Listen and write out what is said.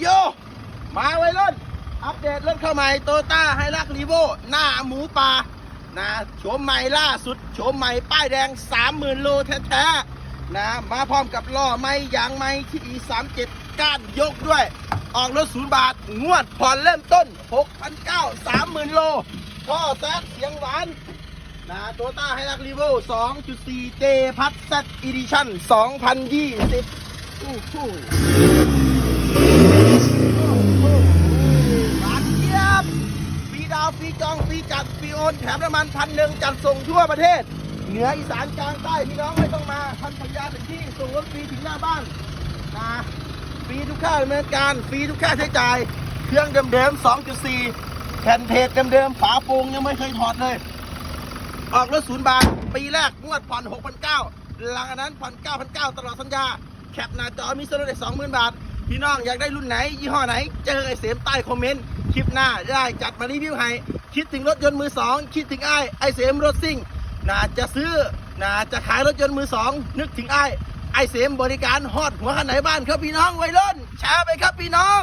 โย มาไว้รุ่น อัปเดตรถเข้าใหม่โตต้าไฮรักรีโวหน้าหมูป่านะโฉมใหม่ล่าสุดโฉมใหม่ป้ายแดง 30,000 โลแท้ๆนะมาพร้อมกับล้อไม้ยางไม้ที่37ก้านยกด้วย ออกรถศูนย์บาท งวดผ่อนเริ่มต้น 6,900 30,000 โลท่อแซดเสียงหวานนะโตต้าไฮรักรีโว 2.4 J พัด Z Edition 2020 อู้หูหวานเจี๊ยบฟรีดาวฟรีจองฟรีจัดฟรีโอนแถมน้ำมันพันหนึ่งจัดส่งทั่วประเทศ เหนืออีสานกลางใต้พี่น้องไม่ต้องมาพันสัญญาเป็นที่ส่งรถฟรีถึงหน้าบ้านนะฟรีทุกค่าดำเนินการฟรีทุกค่าใช้จ่าย เครื่องเดิมๆ 2.4 แผ่นเพจเดิมๆ ฝาโปรงยังไม่เคยถอดเลย ออกรถศูนย์บาท ปีแรกงวดผ่อน6,900หลังจากนั้นผ่อน9,900ตลอดสัญญา แคปหน้าจอมีส่วนลดได้20,000 บาท พี่น้องอยากได้รุ่นไหน ยี่ห้อไหน เจอไอเสมใต้คอมเมนต์ คลิปหน้าได้จัดมารีวิวให้ คิดถึงรถยนต์มือสอง คิดถึงไอ้ไอเสมรถซิ่ง น่าจะซื้อ น่าจะขายรถยนต์มือสอง นึกถึงไอ้ไอเสมบริการฮอดหัวขันไหนบ้านครับพี่น้องวัยรุ่นแชร์ไปครับพี่น้อง